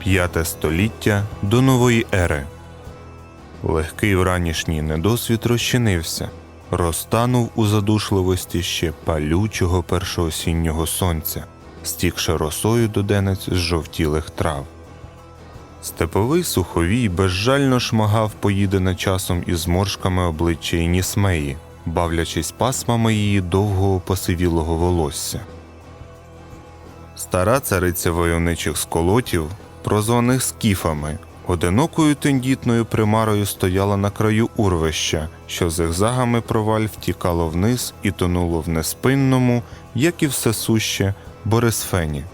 П'яте століття до нової ери. Легкий вранішній недосвід розчинився, розтанув у задушливості ще палючого першоосіннього сонця, стікши росою до денець з жовтілих трав. Степовий суховій безжально шмагав поїдене часом із зморшками обличчя і нісмеї, бавлячись пасмами її довгого посивілого волосся. Стара цариця войовничих сколотів, прозваних скіфами, одинокою тендітною примарою стояла на краю урвища, що зигзагами проваль втікало вниз і тонуло в неспинному, як і все суще, Борисфені.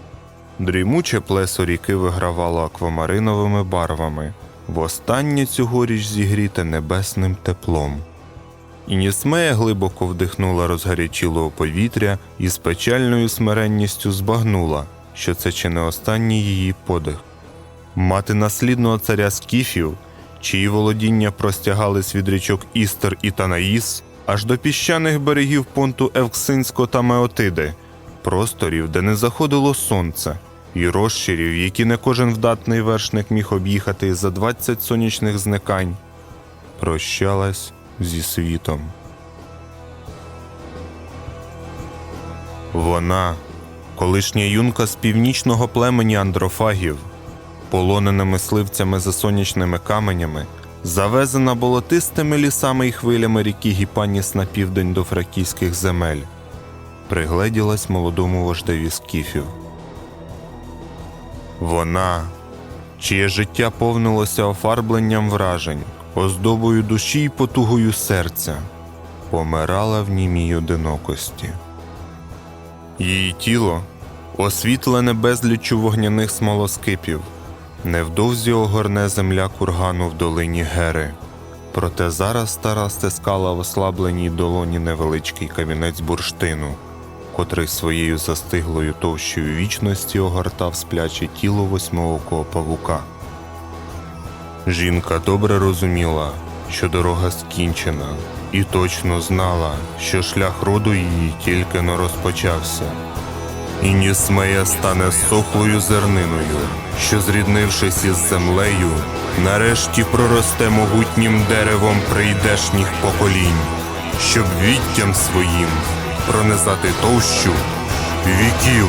Дрімуче плесо ріки вигравало аквамариновими барвами, востаннє цьогоріч зігріте небесним теплом. Інісмея глибоко вдихнула розгарячілого повітря і з печальною смиренністю збагнула, що це чи не останній її подих. Мати наслідного царя скіфів, чиї володіння простягались від річок Істер і Танаїс, аж до піщаних берегів понту Евксинсько та Меотиди, просторів, де не заходило сонце, і розширів, які не кожен вдатний вершник міг об'їхати за 20 сонячних зникань, прощалась зі світом. Вона, колишня юнка з північного племені андрофагів, полонена мисливцями за сонячними каменями, завезена болотистими лісами і хвилями ріки Гіпаніс на південь до фракійських земель, пригледілась молодому вождеві скіфів. Вона, чиє життя повнилося офарбленням вражень, оздобою душі й потугою серця, помирала в німій одинокості. Її тіло, освітлене безліччю вогняних смолоскипів, невдовзі огорне земля кургану в долині Гери. Проте зараз стара стискала в ослабленій долоні невеличкий камінець бурштину, котрий своєю застиглою товщою вічності огортав спляче тіло восьмиокого павука. Жінка добре розуміла, що дорога скінчена, і точно знала, що шлях роду її тільки но розпочався. І Нісмея стане сохлою зерниною, що, зріднившись із землею, нарешті проросте могутнім деревом прийдешніх поколінь, щоб віттям своїм пронизати товщу віків.